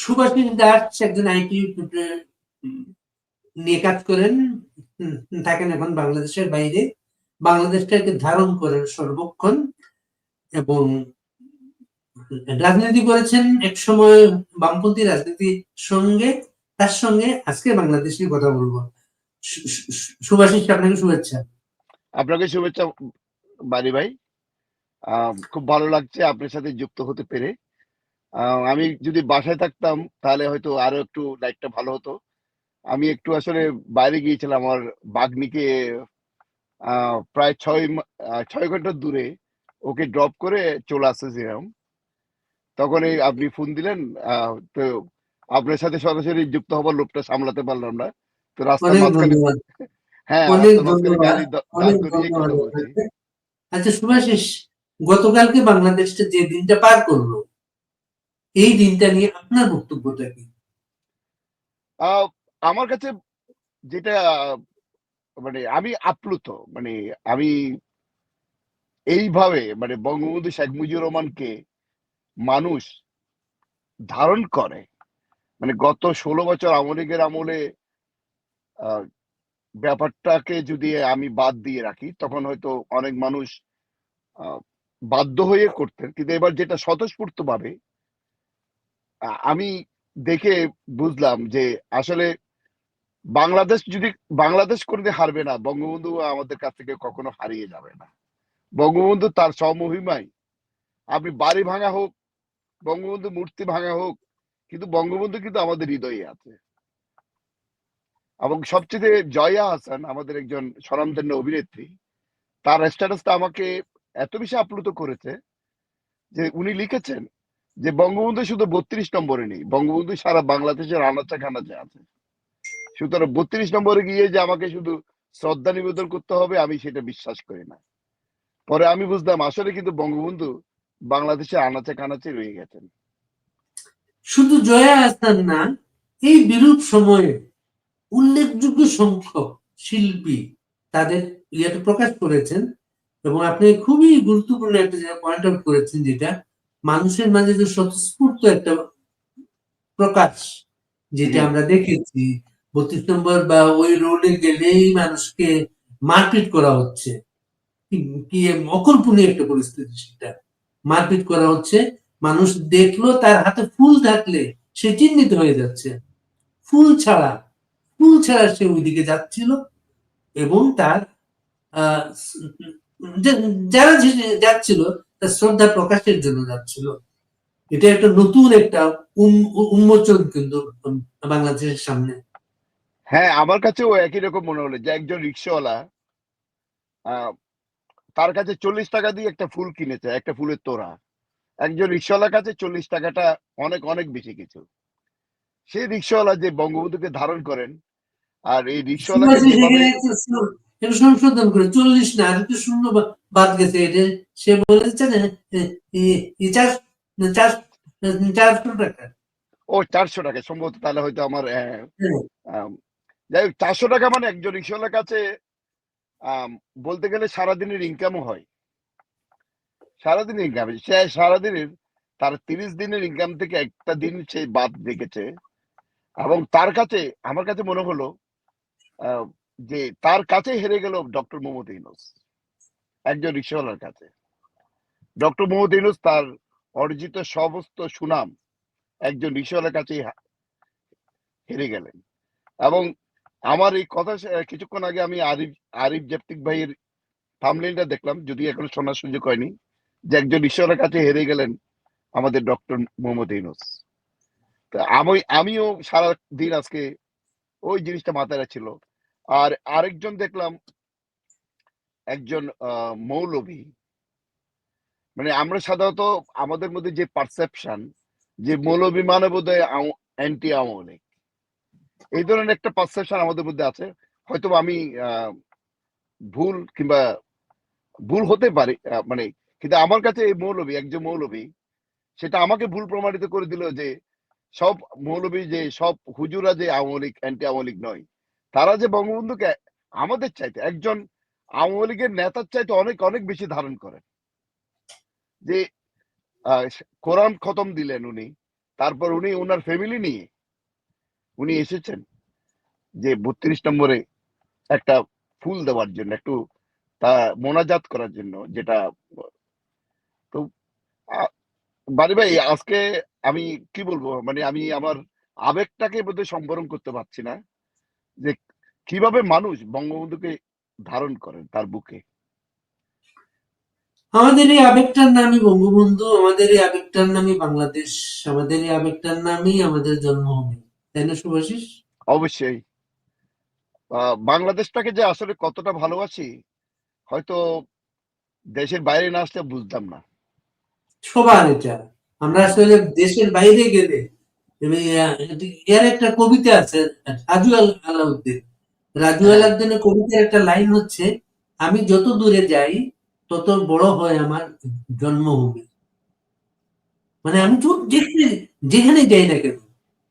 সুভাষিস দাস একজন আইটি নিয়ে কাজ করেন। থাকেন এখন বাংলাদেশের বাইরে। বাংলাদেশটাকে ধারণ করেন সর্বক্ষণ এবং রাজনীতি করেছেন এক সময় বামপন্থী রাজনীতির সঙ্গে, তার সঙ্গে আজকে বাংলাদেশ নিয়ে কথা বলব। সুভাষিস আপনাকে শুভেচ্ছা। আপনাকে শুভেচ্ছা বাড়ি ভাই। খুব ভালো লাগছে আপনার সাথে যুক্ত হতে পেরে। আমি যদি বাসায় থাকতাম তাহলে হয়তো আরও একটু লাইটটা ভালো হতো। আমি একটু আসলে বাইরে গিয়েছিলাম আমার বাগনিকে প্রায় ছয় ছয় ঘণ্টা দূরে ওকে ড্রপ করে চলে আসতেছিলাম তখন এই আপনি ফোন দিলেন আহ, তো আপনার সাথে সরাসরি যুক্ত হবার লোভটা সামলাতে পারলাম না। তো রাস্তার মাঝখানে হ্যাঁ। আচ্ছা সুভাষিস গতকালকে বাংলাদেশটা যে দিনটা পার করল এই দিনটা নিয়ে আপনার বক্তব্যটা কি? আমার কাছে যেটা মানে আমি আপ্লুত মানে আমি এইভাবে মানে বঙ্গবন্ধু শেখ মুজিবুর রহমানকে মানুষ ধারণ করে মানে গত ষোলো বছর আওয়ামী লীগের আমলে ব্যাপারটাকে যদি আমি বাদ দিয়ে রাখি, তখন হয়তো অনেক মানুষ বাধ্য হয়ে করতেন। কিন্তু এবার যেটা স্বতঃস্ফূর্ত ভাবে আমি দেখে বুঝলাম যে আসলে বাংলাদেশ যদি, বাংলাদেশ করে হারবে না, বঙ্গবন্ধু আমাদের কাছ থেকে কখনো হারিয়ে যাবে না। বঙ্গবন্ধু তার স্বমহিমায় আপনি বাড়ি ভাঙা হোক, বঙ্গবন্ধু মূর্তি ভাঙা হোক, কিন্তু বঙ্গবন্ধু কিন্তু আমাদের হৃদয়ে আছে। এবং সবচেয়ে জয়া হাসান আমাদের একজন স্বনামধন্য অভিনেত্রী, তার স্ট্যাটাসটা আমাকে এত বেশি আপ্লুত করেছে যে উনি লিখেছেন যে বঙ্গবন্ধু শুধু বত্রিশ নম্বরে নেই, বঙ্গবন্ধু সারা বাংলাদেশের আনাচে কানাচে আছে। সুতরাং বত্রিশ নম্বরে গিয়ে যে আমাকে শুধু শ্রদ্ধা নিবেদন করতে হবে, আমি সেটা বিশ্বাস করি না। পরে আমি বুঝলাম, আসলে কিন্তু বঙ্গবন্ধু বাংলাদেশের আনাচে কানাচে রয়ে গেছেন। শুধু জয়া আহসান না, এই বিরূপ সময়ে উল্লেখযোগ্য সংখ্যক শিল্পী তাদের ইয়েটা প্রকাশ করেছেন এবং আপনি খুবই গুরুত্বপূর্ণ একটা পয়েন্ট আউট করেছেন যেটা মানুষের মাঝে যে স্বতঃস্ফূর্ত একটা প্রকাশ যেটা আমরা দেখেছি বত্রিশ নম্বর বা ওই রোডে গেলেই মানুষকে মারপিট করা হচ্ছে। কি- অকল্পনীয় একটা পরিস্থিতি সেটা। মারপিট করা হচ্ছে মানুষ দেখল তার হাতে ফুল থাকলে সে চিহ্নিত হয়ে যাচ্ছে। ফুল ছাড়া ফুল ছাড়া সে ওইদিকে যাচ্ছিল এবং তার আহ, যারা যে- যাচ্ছিল তার শ্রদ্ধা প্রকাশের জন্য যাচ্ছিল। এটা একটা নতুন একটা উন্মোচন কিন্তু বাংলাদেশের সামনে। হ্যাঁ আমার কাছেও একই রকম মনে হলো যে একজন রিক্সাওয়ালা তার কাছে চল্লিশ টাকা দিয়ে একটা ফুল কিনেছে একটা ফুলের তোড়া। একজন রিক্সাওয়ালার কাছে চল্লিশ টাকাটা অনেক অনেক বেশি কিছু। সেই রিক্সাওয়ালা যে বঙ্গবন্ধুকে ধারণ করেন আর এই রিক্সাওয়ালাকে এটা সংশোধন করে চল্লিশ না আর একটু শূন্য বাদ গেছে। এটা সে বলেছে চারশো টাকা। ও চারশো টাকা। সম্ভবত তাহলে হয়তো আমার হ্যাঁ। যাই হোক চারশো টাকা মানে একজন রিক্সাওয়ালার কাছে বলতে গেলে সারাদিনের ইনকামও হয়। সারাদিন ইনকাম সে সারাদিনের তার তিরিশ দিনের ইনকাম থেকে একটা দিন সে বাদ রেখেছে। এবং তার কাছে আমার কাছে মনে হলো আহ, যে তার কাছে হেরে গেল ডক্টর মোহাম্মদ ইউনুস, একজন রিক্সাওয়ালার কাছে। ডক্টর মোহাম্মদ ইউনুস তার অর্জিত সমস্ত সুনাম একজন রিক্সাওয়ালার কাছেই হা- হেরে গেলেন। এবং আমার এই কথা কিছুক্ষণ আগে আমি আরিফ আরিফ জেপ্তিক ভাইয়ের থামলেনটা দেখলাম, যদি এখনও শোনার সুযোগ হয়নি, যে একজন ঈশ্বরের কাছে হেরে গেলেন আমাদের ডক্টর মোহাম্মদ ইউনুস। আমি, আমিও সারা দিন আজকে ওই জিনিসটা মাথায় রাখছিল আর আরেকজন দেখলাম, একজন মৌলবী। মানে আমরা সাধারণত আমাদের মধ্যে যে পারসেপশন যে মৌলবী মানে বোধ হয় অ্যান্টি আওয়ামী এই ধরনের একটা পারসেপশন আমাদের মধ্যে আছে। হয়তো আমি ভুল কিংবা ভুল হতে পারে মানে কিন্তু আমার কাছে এই মৌলবী, একজন মৌলবী, সেটা আমাকে ভুল প্রমাণিত করে দিল যে সব মৌলবী যে সব হুজুরা যে আওয়ামী লীগ অ্যান্টি আওয়ামী লীগ নয় তারা যে বঙ্গবন্ধুকে আমাদের চাইতে, একজন আওয়ামী লীগের নেতার চাইতে অনেক অনেক বেশি ধারণ করেন। যে কোরআন খতম দিলেন উনি, তারপর উনি ওনার ফ্যামিলি নিয়ে উনি এসেছেন যে বত্রিশ নম্বরে একটা ফুল দেওয়ার জন্য, একটু তা মোনাজাত করার জন্য যেটা, তো বাড়ি ভাই আজকে আমি কি বলব মানে আমি আমার আবেগটাকে বোধহয় সম্বরণ করতে পারছি না যে কীভাবে মানুষ বঙ্গবন্ধুকে ধারণ করেন তার বুকে? আমাদের এই আবেগটার নামই বঙ্গবন্ধু আমাদের এই আবেগটার নামই বাংলাদেশ আমাদের এই আবেগটার নামই আমাদের জন্মভূমি। তাই না শুভাশিস? অবশ্যই। বাংলাদেশটাকে যে আসলে কতটা ভালোবাসি হয়তো দেশের বাইরে না আসলে বুঝতাম না। সবার এটা। আমরা আসলে দেশের বাইরে গেলে এর একটা কবিতা আছে আল- আলাউদ্দিন। রাজু হ্যাঁ। আলাউদ্দিনের কবিতার একটা লাইন হচ্ছে আমি যত দূরে যাই তত বড় হয় আমার জন্মভূমি মানে আমি যেখানে যেখানে যাই না কেন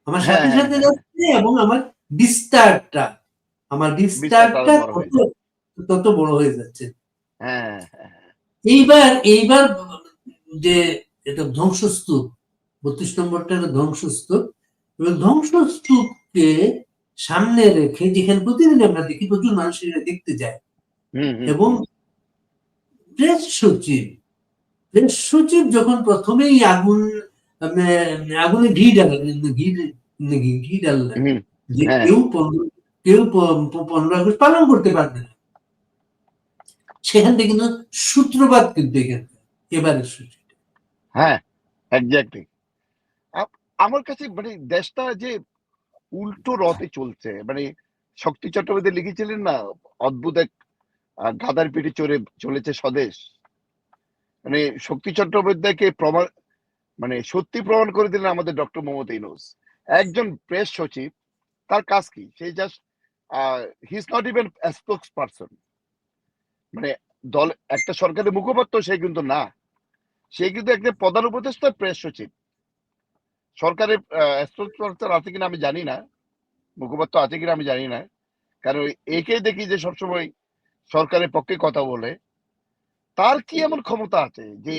আমার সাথে হ্যাঁ, সাথে হ্যাঁ। যাচ্ছে এবং আমার বিস্তারটা আমার বিস্তারটা তত তত বড় হয়ে যাচ্ছে এইবার এইবার যে এটা ধ্বংসস্তূপ বত্রিশ নম্বরটা ধ্বংসস্তূপ এবং ধ্বংসস্তূপকে সামনে রেখে যেখানে প্রতিদিন আমরা দেখি প্রচুর মানুষ দেখতে যায়। এবং প্রেস সচিব প্রেস সচিব যখন প্রথমেই আগুন আগুনে ঘি ডাললেন ঘি ঘি- ঘি ডাললেন যে হ্যাঁ। কেউ কেউ পনেরো আগস্ট পালন করতে পারবে না। সেখান থেকে কিন্তু সূত্রপাত কিন্তু এখানে এবারের সূচি হ্যাঁ এক্স্যাক্টলি আমার কাছে মানে দেশটা যে উল্টো রথে চলছে। মানে শক্তি চট্টোপাধ্যায় লিখেছিলেন না, অদ্ভুত এক গাদার পিঠে চড়ে, চলেছে স্বদেশ। মানে শক্তি চট্টোপাধ্যায়কে প্রমাণ মানে সত্যি প্রমাণ করে দিলেন আমাদের ডক্টর মোহাম্মদ ইউনুস। একজন প্রেস সচিব, তার কাজ কি? সে just he is not even spokesperson মানে দল, একটা সরকারের মুখপাত্র সে কিন্তু না। সে কিন্তু একটা প্রধান উপদেষ্টা প্রেস সচিব। সরকারের স্পোক্স আছে কিনা আমি জানি না। মুখপাত্র আছে কিনা আমি জানি না। কারণ একে দেখি যে সবসময় সরকারের পক্ষে কথা বলে। তার কি এমন ক্ষমতা আছে যে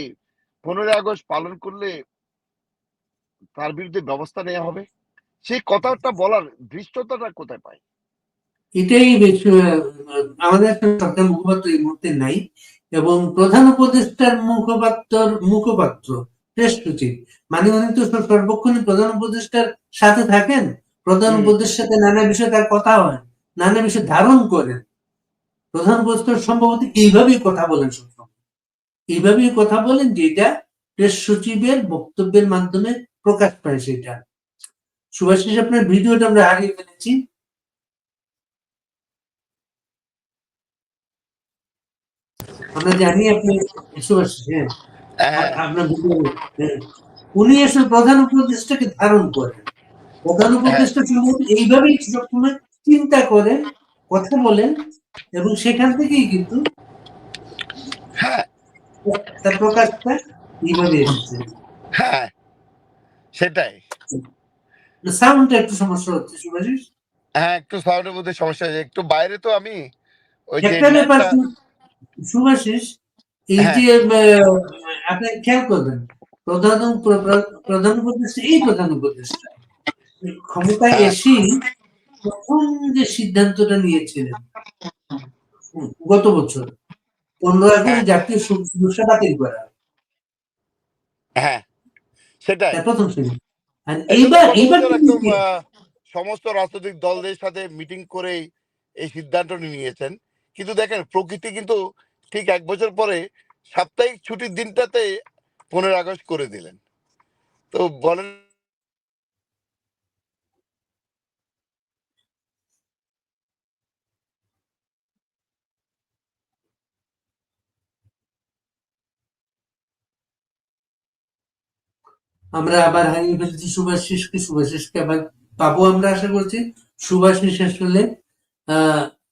পনেরোই আগস্ট পালন করলে তার বিরুদ্ধে ব্যবস্থা নেওয়া হবে? সেই কথাটা বলার দৃষ্টতাটা কোথায় পায়? এটাই আমাদের সরকার মুখপাত্র এই মুহূর্তে নাই এবং প্রধান উপদেষ্টার মুখপাত্র মুখপাত্র প্রেস সচিব মানে উনি তো সর- সর্বক্ষণই প্রধান উপদেষ্টার সাথে থাকেন? প্রধান। উপদেষ্টার সাথে নানা বিষয়ে তার কথা হয় নানা বিষয় ধারণ করেন। প্রধান উপদেষ্টার সম্ভবত এইভাবেই কথা বলেন সবসময়। এইভাবেই কথা বলেন যেটা প্রেস সচিবের বক্তব্যের মাধ্যমে প্রকাশ পায় সেটা। সুভাষিস আপনার ভিডিওটা আমরা হারিয়ে ফেলেছি। আমরা জানি আপনি সুভাষিস হ্যাঁ। উনি আসলে প্রধান উপদেষ্টাকে ধারণ করেন। প্রধান উপদেষ্টা সম্ভবত এইভাবেই সবসময় চিন্তা করেন কথা বলেন এবং সেখান থেকেই কিন্তু হ্যাঁ। তার প্রকাশটা এইভাবে এসেছে। হ্যাঁ সেটাই। সাউন্ডটা একটু সমস্যা হচ্ছে সুভাষিস হ্যাঁ একটু সাউন্ডের মধ্যে সমস্যা আছে একটু বাইরে তো আমি ওই যে সুভাষিস এই হ্যাঁ। যে আপনি খেয়াল করবেন প্রধান প্র- প্র- প্রধান উপদেষ্টা এই প্রধান উপদেষ্টা ক্ষমতায় হ্যাঁ। প্রথম যে সিদ্ধান্তটা নিয়েছিলেন গত বছর পনেরো আগস্ট হ্যাঁ। জাতীয় দিবসটা বাতিল করা হ্যাঁ সেটাই প্রথম এইবার সমস্ত রাজনৈতিক দলদের সাথে মিটিং করেই এই সিদ্ধান্ত নিয়েছেন কিন্তু দেখেন প্রকৃতি কিন্তু ঠিক এক বছর পরে সাপ্তাহিক ছুটির দিনটাতে পনেরো আগস্ট করে দিলেন। তো বলেন আমরা আবার হারিয়ে ফেলছি সুভাষিসকে সুভাষিসকে আবার পাবো আমরা আশা করছি। সুভাষিস আসলে আহ উম,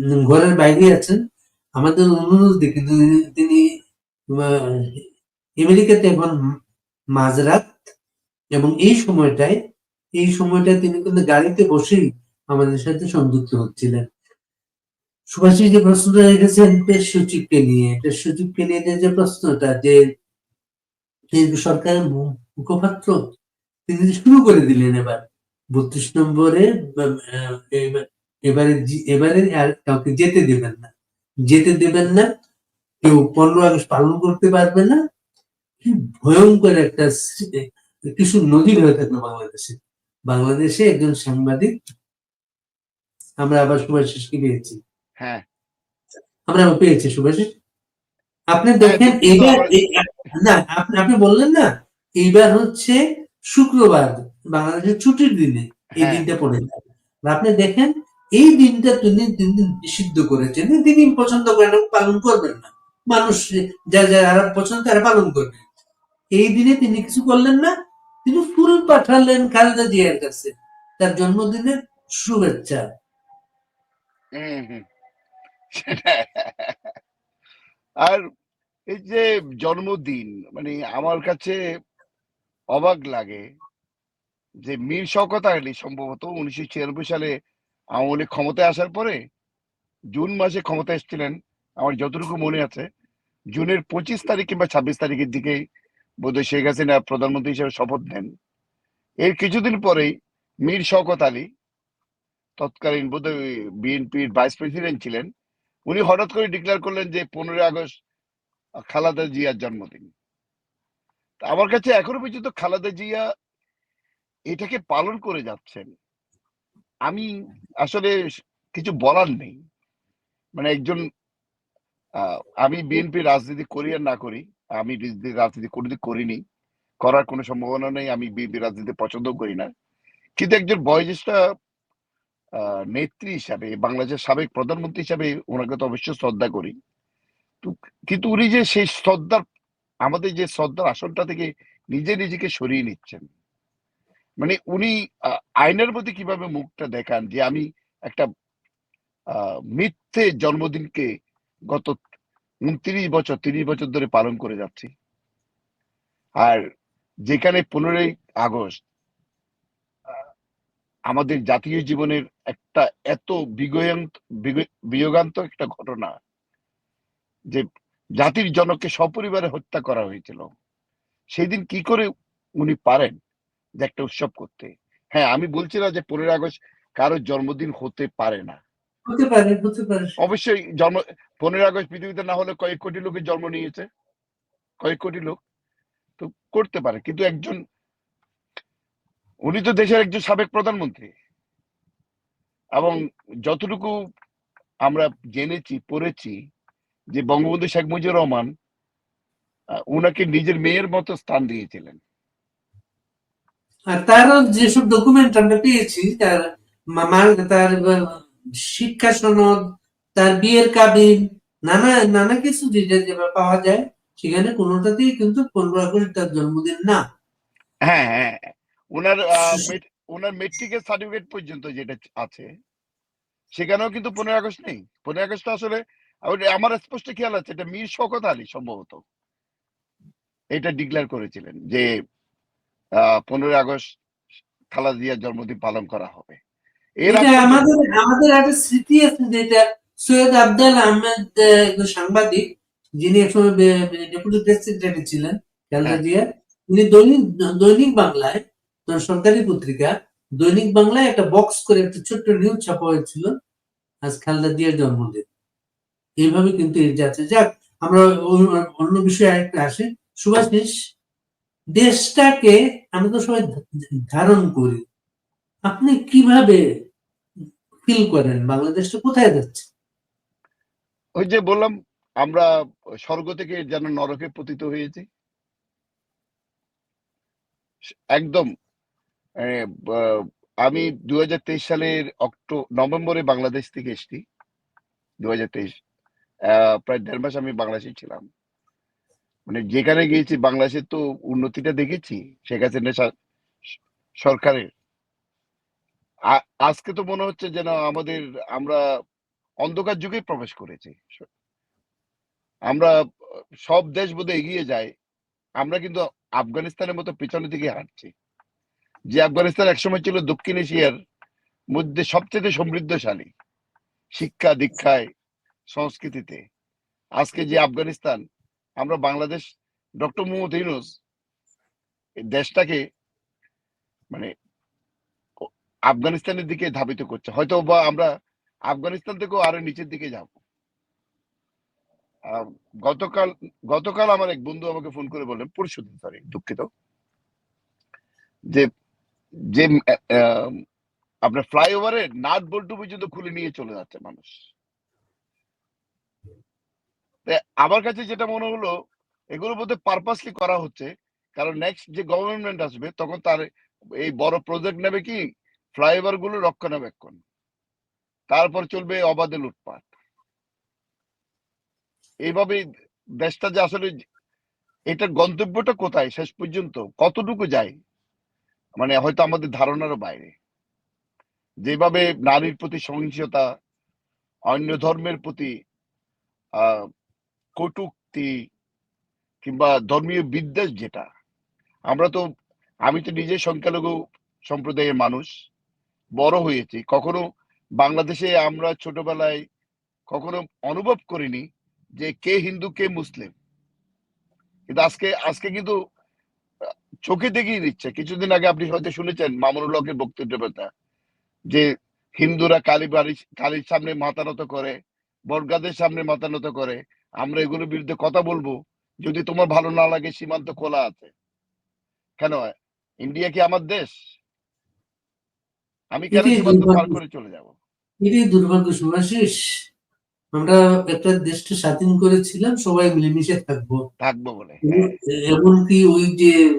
ঘরের বাইরে আছেন। আমাদের অনুরোধ কিন্তু তিনি আমেরিকাতে এখন মাঝরাত এবং এই সময়টায় এই সময়টায় তিনি কিন্তু গাড়িতে বসেই আমাদের সাথে সংযুক্ত হচ্ছিলেন। সুভাষিস যে প্রশ্নটা রেখেছেন পেশ সচিবকে নিয়ে, পেশ সচিবকে নিয়ে যে- প্রশ্নটা, যে সরকারের মুখপাত্র, তিনি শুরু করে দিলেন এবার, বত্রিশ নম্বরে এবার- এবারে এবারে আর কাউকে যেতে দেবেন না। যেতে দেবেন না কেউ পনেরো আগস্ট পালন করতে পারবে না। কি ভয়ঙ্কর একটা কিছু নজির হয়ে থাকল বাংলাদেশে। বাংলাদেশে একজন সাংবাদিক আমরা আবার সুভাষিসকে পেয়েছি। হ্যাঁ। আমরা আবার পেয়েছি সুভাষিস আপনি হ্যাঁ, দেখেন এই- না আপনি আপনি বললেন না এইবার হচ্ছে শুক্রবার বাংলাদেশের ছুটির দিনে এই হ্যাঁ। দিনটা পড়ে আপনি দেখেন এই দিনটা তিনি তিনি নিষিদ্ধ করেছেন তিনি পছন্দ করেন পালন করবেন না। মানুষ যা যা আরব পছন্দ, তারা পালন করবে। এই দিনে তিনি কিছু করলেন না। তিনি ফুল পাঠালেন খালেদা জিয়ার কাছে। তার জন্মদিনের শুভেচ্ছা। আর এই যে জন্মদিন মানে আমার কাছে অবাক লাগে যে মীর শওকত আলী সম্ভবত উনিশশো ছিয়ানব্বই সালে আওয়ামী লীগ ক্ষমতায় আসার পরে জুন মাসে ক্ষমতা এসেছিলেন, আমার যতটুকু মনে আছে, জুনের পঁচিশ তারিখ কিংবা ছাব্বিশ তারিখের দিকেই বোধহয় শেখ হাসিনা প্রধানমন্ত্রী হিসেবে শপথ নেন। এর কিছুদিন পরেই মীর শওকত আলী, তৎকালীন বোধহয় বিএনপির ভাইস প্রেসিডেন্ট ছিলেন, উনি হঠাৎ করে ডিক্লেয়ার করলেন যে পনেরোই আগস্ট খালাদা জিয়ার জন্মদিন। আমার কাছে এখনও পর্যন্ত খালাদা জিয়া এটাকে পালন করে যাচ্ছেন। আমি আসলে কিছু বলার নেই। মানে একজন আমি বিএনপি রাজনীতি করি আর না করি, আমি রাজনীতি- কোনোদিন করিনি, করার কোনো সম্ভাবনা নেই, আমি বিএনপি রাজনীতি পছন্দ করি না। কিন্তু একজন বয়োজ্যেষ্ঠ নেত্রী হিসাবে, বাংলাদেশের সাবেক প্রধানমন্ত্রী হিসাবে ওনাকে তো অবশ্যই শ্রদ্ধা করি। কিন্তু উনি যে সেই শ্রদ্ধার, আমাদের যে শ্রদ্ধার আসনটা থেকে নিজে নিজেকে সরিয়ে নিচ্ছেন। মানে উনি আইনের মধ্যে কীভাবে মুখটা দেখান যে আমি একটা মিথ্যে জন্মদিনকে গত উনত্রিশ বছর, তিরিশ বছর ধরে পালন করে যাচ্ছি। আর যেখানে পনেরোই আগস্ট আমাদের জাতীয় জীবনের একটা এত বিয়োগান্ত একটা ঘটনা যে জাতির জনককে সপরিবারে হত্যা করা হয়েছিল। সেদিন কি করে উনি পারেন? যে একটা উৎসব করতে। হ্যাঁ আমি বলছি না যে পনেরোই আগস্ট কারোর জন্মদিন হতে পারে না। অবশ্যই জন্ম পনেরোই আগস্ট পৃথিবীতে না হলে কয়েক কোটি লোকের জন্ম নিয়েছে। কয়েক কোটি লোক তো করতে পারে কিন্তু একজন উনি তো দেশের একজন সাবেক প্রধানমন্ত্রী। এবং যতটুকু আমরা জেনেছি পড়েছি যে বঙ্গবন্ধু শেখ মুজিবুর রহমান উনাকে নিজের মেয়ের মতো স্থান দিয়েছিলেন। আর তারও যেসব ডকুমেন্ট আমরা পেয়েছি তার তার শিক্ষা সনদ তার বিয়ের কাবিন নানা নানা কিছু যেটা যেটা পাওয়া যায় সেখানে কোনোটাতেই কিন্তু পনেরো আগস্ট তার জন্মদিন না। হ্যাঁ হ্যাঁ ওনার আহ, ওনার মেট্রিকের সার্টিফিকেট পর্যন্ত যেটা আছে সেখানেও কিন্তু পনেরো আগস্ট নেই। পনেরো আগস্ট আসলে আমার- স্পষ্ট খেয়াল আছে এটা মীর শওকত আলী সম্ভবত। এটা ডিক্লেয়ার করেছিলেন যে পনেরোই আগস্ট খালাদা জিয়ার জন্মদিন পালন করা হবে। এর আমাদের আমাদের একটা স্মৃতি আছে যেটা সৈয়দ আবদাল আহমেদ সাংবাদিক যিনি একসময় ডেপুটি প্রেস সেক্রেটারি ছিলেন খালেদা হ্যাঁ। জিয়া। উনি দৈনিক দৈনিক বাংলায় সরকারি পত্রিকা দৈনিক বাংলায় একটা বক্স করে একটা ছোট্ট নিউজ ছাপা হয়েছিল আজ খালেদা জিয়ার জন্মদিন। এইভাবে কিন্তু এই যাচ্ছে। যাক আমরা অন্য- বিষয়ে আরেকটা আসি। সুভাষিস দেশটাকে আমরা তো সবাই ধারণ করি। আপনি কীভাবে ফিল করেন? বাংলাদেশটা কোথায় যাচ্ছে? ওই যে বললাম, আমরা স্বর্গ থেকে যেন নরকে পতিত হয়েছি। একদম আমি দুই হাজার তেইশ সালের অক্টো, নভেম্বরে বাংলাদেশ থেকে এসেছি। দু প্রায় দেড় মাস আমি বাংলাদেশে ছিলাম। মানে যেখানে গিয়েছি বাংলাদেশের তো উন্নতিটা দেখেছি শেখ হাসিনা সরকারের। আজকে তো মনে হচ্ছে যেন আমাদের আমরা অন্ধকার যুগে প্রবেশ করেছি। আমরা সব দেশ বোধহয় এগিয়ে যায় আমরা কিন্তু আফগানিস্তানের মতো পেছনের দিকে হাঁটছি। যে আফগানিস্তান একসময় ছিল দক্ষিণ এশিয়ার মধ্যে সবচেয়ে সমৃদ্ধশালী শিক্ষা দীক্ষায় সংস্কৃতিতে। আজকে যে আফগানিস্তান আমরা বাংলাদেশ, ডক্টর মোহাম্মদ ইউনুস দেশটাকে মানে আফগানিস্তানের দিকে ধাবিত করছে। হয়তো বা আমরা আফগানিস্তান থেকেও আরও নিচের দিকে যাব। গতকাল গতকাল আমার এক বন্ধু আমাকে ফোন করে বললেন পরশু দিন সরি দুঃখিত, যে যে আপনার ফ্লাইওভারে নাট বল্টু পর্যন্ত খুলে নিয়ে চলে যাচ্ছে মানুষ। আমার কাছে যেটা মনে হলো, এগুলোর মধ্যে পারপাসলি করা হচ্ছে, কারণ নেক্সট যে গভর্নমেন্ট আসবে, তখন তার এই বড় প্রজেক্ট নেবে কি? ফ্লাইওভারগুলো রক্ষণাবেক্ষণ। তারপর চলবে অবাধে লুটপাট। এইভাবে দেশটা যে আসলে এটার গন্তব্যটা কোথায়? শেষ পর্যন্ত কতটুকু যায়? মানে হয়তো আমাদের ধারণারও বাইরে। যেভাবে নারীর প্রতি সহিংসতা, অন্য ধর্মের প্রতি, আহ কটুক্তি কিংবা ধর্মীয় বিদ্বেষ যেটা, আমরা তো, আমি তো নিজে সংখ্যালঘু সম্প্রদায়ের মানুষ, বড় হয়েছি, কখনো বাংলাদেশে আমরা ছোটবেলায় কখনো অনুভব করিনি যে কে হিন্দু, কে মুসলিম। কিন্তু আজকে আজকে কিন্তু, চোখে দেখিয়ে দিচ্ছে কিছুদিন আগে আপনি হয়তো শুনেছেন মামুনুল হকের বক্তব্যটা যে হিন্দুরা কালী বাড়ি কালীর সামনে মাথা নত করে, বর্গাদের সামনে মাথা নত করে আমরা এগুলোর বিরুদ্ধে কথা বলব। যদি তোমার ভালো না লাগে সীমান্ত খোলা আছে। কেন? ইন্ডিয়া কি আমার দেশ? আমি কেন সীমান্ত পার করে চলে যাব? এটাই দুর্ভাগ্য সুভাষিস আমরা একটা দেশটা স্বাধীন করেছিলাম সবাই মিলেমিশে থাকব। থাকব বলে হ্যাঁ। এমনকি ওই যে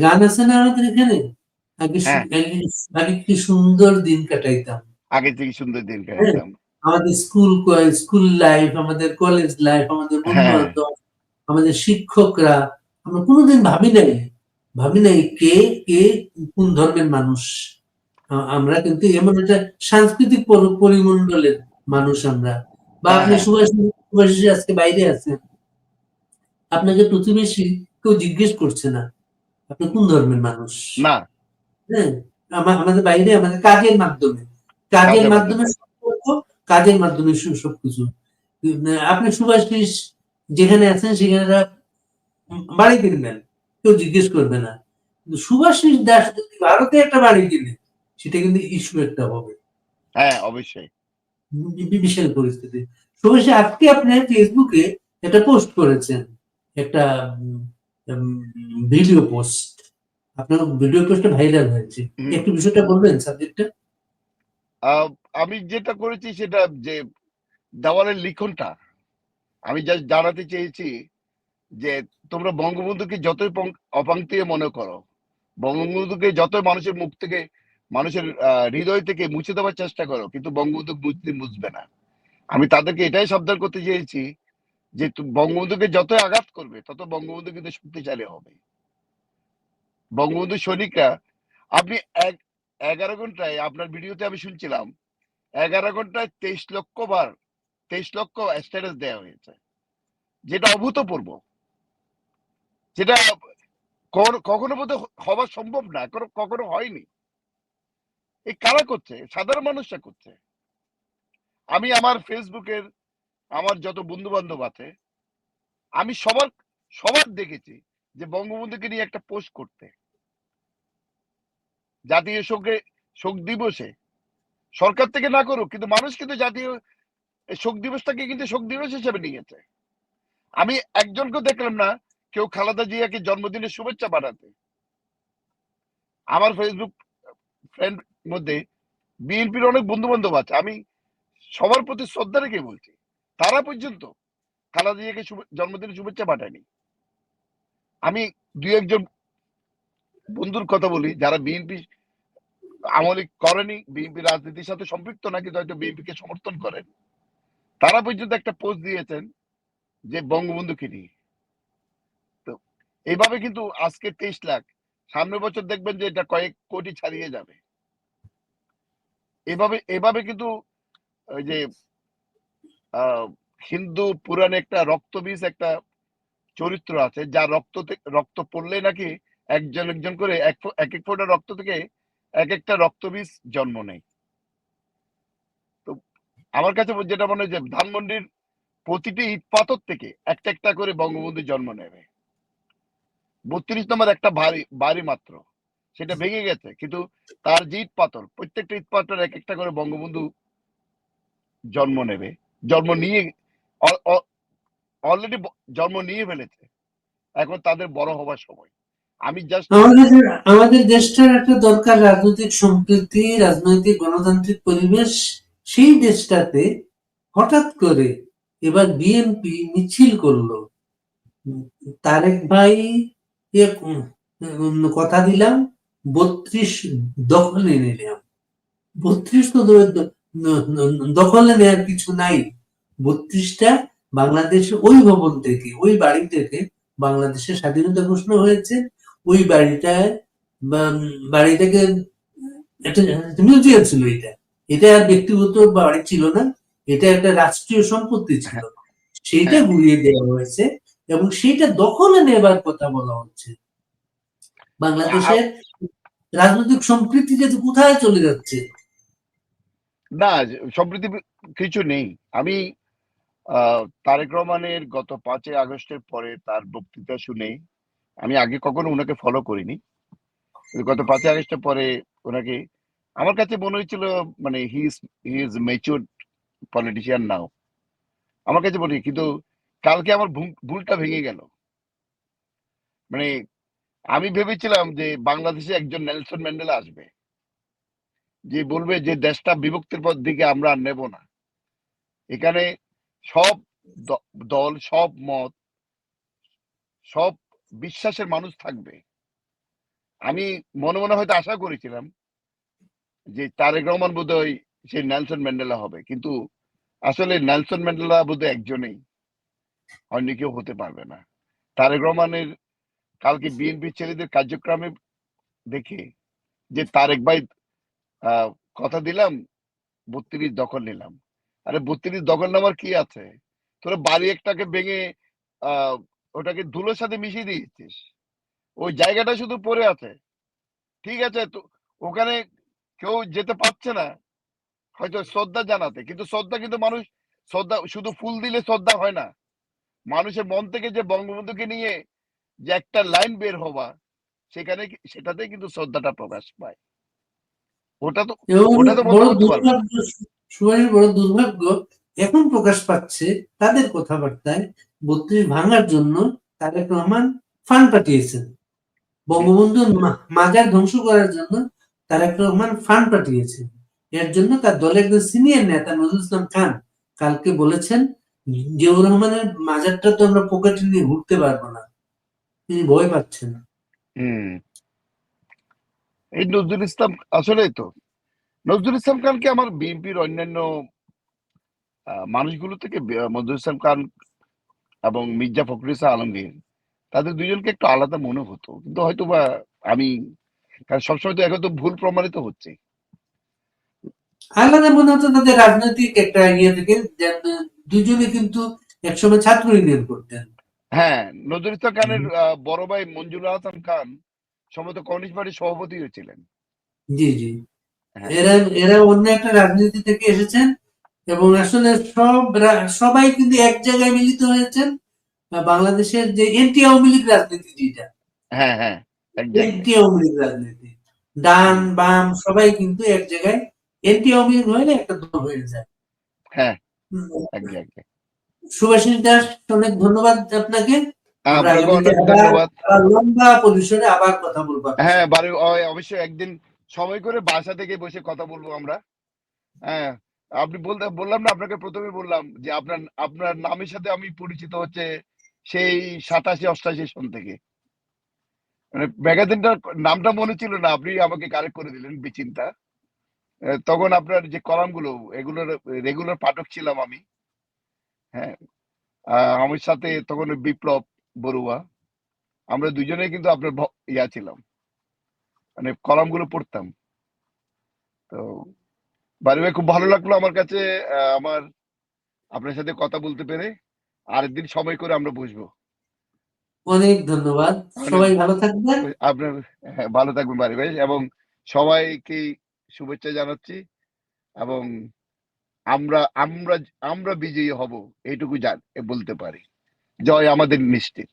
গান আছে না আমাদের এখানে? আগে হ্যাঁ। আগে- কি সুন্দর দিন কাটাইতাম। আগে থেকে সুন্দর দিন কাটাতাম আমাদের স্কুল স্কুল লাইফ আমাদের কলেজ লাইফ আমাদের বন্ধু হ্যাঁ। আমাদের শিক্ষকরা আমরা কোনোদিন ভাবি নাই ভাবি নাই কে কে কোন ধর্মের মানুষ। আমরা কিন্তু এমন একটা সাংস্কৃতিক পরি- পরিমণ্ডলের মানুষ আমরা। বা হ্যাঁ, আপনি হ্যাঁ। সুভাষ আজকে বাইরে আছেন। আপনাকে প্রতিবেশী কেউ জিজ্ঞেস করছে না আপনি কোন ধর্মের মানুষ? না। হ্যাঁ আমা- আমাদের বাইরে আমাদের কাজের মাধ্যমে। কাজের মাধ্যমে। সম্পর্ক কাজের মাধ্যমে সবকিছু। আপনি সুভাষিস যেখানে আছেন সেখানে বাড়ি কিনবেন। কেউ জিজ্ঞেস করবে না। কিন্তু সুভাষিস দাস যদি ভারতে একটা বাড়ি কিনে সেটা কিন্তু ইস্যু একটা হবে। হ্যাঁ অবশ্যই। বিশাল পরিস্থিতি। সুভাষ আজকে আপনি ফেসবুকে একটা পোস্ট করেছেন। একটা ভিডিও পোস্ট। আপনার ভিডিও পোস্টটা ভাইরাল হয়েছে। একটু বিষয়টা বলবেন সাবজেক্টটা? আমি যেটা করেছি সেটা যে দেওয়ালের লিখনটা, আমি যা জানাতে চেয়েছি যে তোমরা বঙ্গবন্ধুকে যতই অপাঙ্ক্তীয় মনে করো, বঙ্গবন্ধুকে যতই মানুষের মুখ থেকে, মানুষের হৃদয় থেকে মুছে দেওয়ার চেষ্টা করো, কিন্তু বঙ্গবন্ধু বুঝতে মুছবে না। আমি তাদেরকে এটাই সাবধান করতে চেয়েছি যে বঙ্গবন্ধুকে যতই আঘাত করবে, তত বঙ্গবন্ধু কিন্তু শক্তিশালী হবে। বঙ্গবন্ধু সৈনিকরা, আপনি এক, এগারো ঘন্টায় আপনার ভিডিওতে আমি শুনছিলাম এগারো ঘন্টায় তেইশ লক্ষ বার, তেইশ লক্ষ স্ট্যাটাস দেওয়া হয়েছে। যেটা অভূতপূর্ব। যেটা কখনো বোধ হওয়া সম্ভব না কখনো কখনো হয়নি। এই কারা করছে? সাধারণ মানুষরা করছে। আমি আমার ফেসবুকের আমার যত বন্ধু বান্ধব আছে, আমি সবার সবার দেখেছি যে বঙ্গবন্ধুকে নিয়ে একটা পোস্ট করতে। জাতীয় শোকে, শোক দিবসে সরকার থেকে না করুক, কিন্তু মানুষ কিন্তু জাতীয় শোক দিবসটাকে কিন্তু শোক দিবস হিসেবে নিয়েছে। আমি একজনকেও দেখলাম না, কেউ খালাদা জিয়াকে জন্মদিনের শুভেচ্ছা পাঠাতে আমার ফেসবুক ফ্রেন্ড মধ্যে বিএনপির অনেক বন্ধু বান্ধব আছে, আমি সবার প্রতি শ্রদ্ধা রেখে বলছি, তারা পর্যন্ত খালাদা জিয়াকে জন্মদিনের শুভেচ্ছা পাঠায়নি। আমি দুই একজন বন্ধুর কথা বলি, যারা বিএনপি আমলে করেনি, বিএনপি রাজনীতির সাথে সম্পৃক্ত নাকি হয়তো বিএনপি কে সমর্থন করেন তারা পর্যন্ত একটা পোস্ট দিয়েছেন যে বঙ্গবন্ধুকে নিয়ে। তো এইভাবে কিন্তু আজকে তেইশ লাখ, সামনের বছর দেখবেন যে এটা কয়েক কোটি ছাড়িয়ে যাবে। এভাবে এভাবে কিন্তু ওই যে হিন্দু পুরাণে একটা রক্তবীজ একটা চরিত্র আছে যা রক্ত রক্ত পড়লে নাকি একজন একজন করে এক এক ফোঁটা রক্ত থেকে এক একটা রক্তবীজ জন্ম নেয় তো আমার কাছে যেটা মনে হয় যে ধানমন্ডির প্রতিটি ইট পাথর থেকে একটা একটা করে বঙ্গবন্ধু জন্ম নেবে। বত্রিশ নম্বর একটা বাড়ি বাড়ি মাত্র, সেটা ভেঙে গেছে, কিন্তু তার যে ইট পাথর প্রত্যেকটা ইট পাথর এক একটা করে বঙ্গবন্ধু জন্ম নেবে, জন্ম নিয়ে অলরেডি জন্ম নিয়ে ফেলেছে, এখন তাদের বড় হবার সময়। আমি আমাদের আমাদের দেশটার একটা দরকার রাজনৈতিক সম্প্রীতি, রাজনৈতিক গণতান্ত্রিক পরিবেশ, সেই দেশটাতে হঠাৎ করে এবার বিএনপি মিছিল করল। তারেক ভাই কথা দিলাম, বত্রিশ দখলে নিলাম। বত্রিশ তো দখলে নেওয়ার কিছু নাই। বত্রিশটা বাংলাদেশের ওই ভবন থেকে, ওই বাড়ি থেকে বাংলাদেশের স্বাধীনতা ঘোষণা হয়েছে। ওই বাড়িটায় বা- বাড়িটাকে একটা মিউজিয়াম ছিল এটা। এটা আর ব্যক্তিগত বাড়ি ছিল না এটা একটা রাষ্ট্রীয় সম্পত্তি ছিল। সেইটা হ্যাঁ। ঘুরিয়ে দেওয়া হয়েছে এবং সেইটা দখলে নেবার কথা বলা হচ্ছে। বাংলাদেশের রাজনৈতিক সম্প্রীতি যে কোথায় চলে যাচ্ছে? না সম্প্রীতি কিছু নেই। আমি আহ, তারেক রহমানের গত পাঁচই আগস্টের পরে তার বক্তৃতা শুনে আমি আগে কখনো ওনাকে ফলো করিনি। গত পাঁচই আগস্টের পরে ওনাকে আমার কাছে মনে হয়েছিল মানে he is he is mature politician now আমার কাছে হয়, কিন্তু কালকে আমার ভুলটা ভেঙে গেল। মানে আমি ভেবেছিলাম যে বাংলাদেশে একজন নেলসন ম্যান্ডেলা আসবে। যে বলবে যে দেশটা বিভক্তির পর দিকে আমরা নেব না। এখানে সব দল সব মত সব বিশ্বাসের মানুষ থাকবে। আমি মনে মনে হয়তো আশা করেছিলাম যে তারেক রহমান বোধহয় সে নেলসন ম্যান্ডেলা হবে। কিন্তু আসলে নেলসন ম্যান্ডেলা বোধহয় একজনেই। অন্য কেউ হতে পারবে না। তারেক রহমানের কালকে বিএনপি ছেলেদের কার্যক্রমে দেখে যে তারেক ভাই কথা দিলাম, বত্রিশ দখল নিলাম। আরে বত্রিশ দখল নেওয়ার কি আছে? তোরা বাড়ি একটাকে ভেঙে ওটাকে ধুলোর সাথে মিশিয়ে দিয়েছিস। ওই জায়গাটা শুধু পড়ে আছে। ঠিক আছে তো ওখানে কেউ যেতে পারছে না। হয়তো শ্রদ্ধা জানাতে কিন্তু শ্রদ্ধা কিন্তু মানুষ শ্রদ্ধা শুধু ফুল দিলে শ্রদ্ধা হয় না। মানুষের মন থেকে যে বঙ্গবন্ধুকে নিয়ে যে একটা লাইন বের হওয়া সেখানে সেটাতে কিন্তু শ্রদ্ধাটা প্রকাশ পায়। ওটা তো ওটা তো বড় দুর্ভাগ্য এখন প্রকাশ পাচ্ছে তাদের কথাবার্তায় বত্রিশ ভাঙার জন্য তারেক রহমান ফান্ড পাঠিয়েছেন। বঙ্গবন্ধুর মা- মাজার ধ্বংস করার জন্য তারেক রহমান ফান্ড পাঠিয়েছেন এর জন্য তার দলের একজন সিনিয়র নেতা নজরুল ইসলাম খান কালকে বলেছেন, জিয়াউর রহমানের মাজারটা তো আমরা পকেটে নিয়ে ঘুরতে পারব না। তিনি ভয় পাচ্ছেন এই নজরুল ইসলাম, আসলেই তো। নজরুল ইসলাম খানকে আমার বিএনপির অন্যান্য মানুষগুলো থেকে নজরুল ইসলাম খান এবং মির্জা ফখরুল ইসলাম আলমগীর তাদের দুজনকে একটু আলাদা মনে হতো। কিন্তু হয়তো বা আমি কারণ সবসময় তো এখন তো ভুল প্রমাণিত হচ্ছে। আলাদা মনে হতো তাদের রাজনৈতিক একটা ইয়ে থেকে দুজনে কিন্তু একসময় ছাত্র ইউনিয়ন করতেন। হ্যাঁ নজরুল ইসলাম খানের বড় ভাই মঞ্জুর হাসান খান সম্ভবত কমিউনিস্ট পার্টির সভাপতিও ছিলেন। জি জি। হ্যাঁ। এরা এরা অন্য একটা রাজনীতি থেকে এসেছেন এবং আসলে সব সবাই কিন্তু এক জায়গায় মিলিত হয়েছেন বাংলাদেশের যে এন্টি আওয়ামী লীগ রাজনীতি যেটা। হ্যাঁ হ্যাঁ এন্টি আওয়ামী লীগ রাজনীতি। ডান বাম সবাই কিন্তু এক জায়গায় এন্টি আওয়ামী লীগ হলে একটা দল হয়ে যায়। হ্যাঁ সুভাষিস দাস অনেক ধন্যবাদ আপনাকে। আবার- লম্বা পরিসরে আবার কথা বলব হ্যাঁ অবশ্যই একদিন সময় করে বাসা থেকে বসে কথা বলব আমরা। হ্যাঁ আপনি বলতে, বললাম না, আপনাকে প্রথমে বললাম যে আপনার আপনার নামের সাথে আমি পরিচিত হচ্ছে সেই সাতাশি অষ্টাশি সন থেকে। মানে ম্যাগাজিনটার নামটা মনে ছিল না, আপনি আমাকে কারেক্ট করে দিলেন বিচিন্তা তখন আপনার যে কলামগুলো, এগুলোর রেগুলার পাঠক ছিলাম আমি। হ্যাঁ আমার সাথে তখন বিপ্লব বড়ুয়া। আমরা দুজনেই কিন্তু আপনার ইয়া ছিলাম। মানে কলামগুলো পড়তাম। তো বাড়ি ভাই খুব ভালো লাগল আমার কাছে আমার আপনার সাথে কথা বলতে পেরে। আরেকদিন সময় করে আমরা বসবো। অনেক ধন্যবাদ। সবাই ভালো থাকবেন। আপনার হ্যাঁ, ভালো থাকবেন বাড়ি ভাই। এবং সবাইকে শুভেচ্ছা জানাচ্ছি। এবং আমরা আমরা আমরা বিজয়ী হব এইটুকু জান বলতে পারি। জয় আমাদের নিশ্চিত।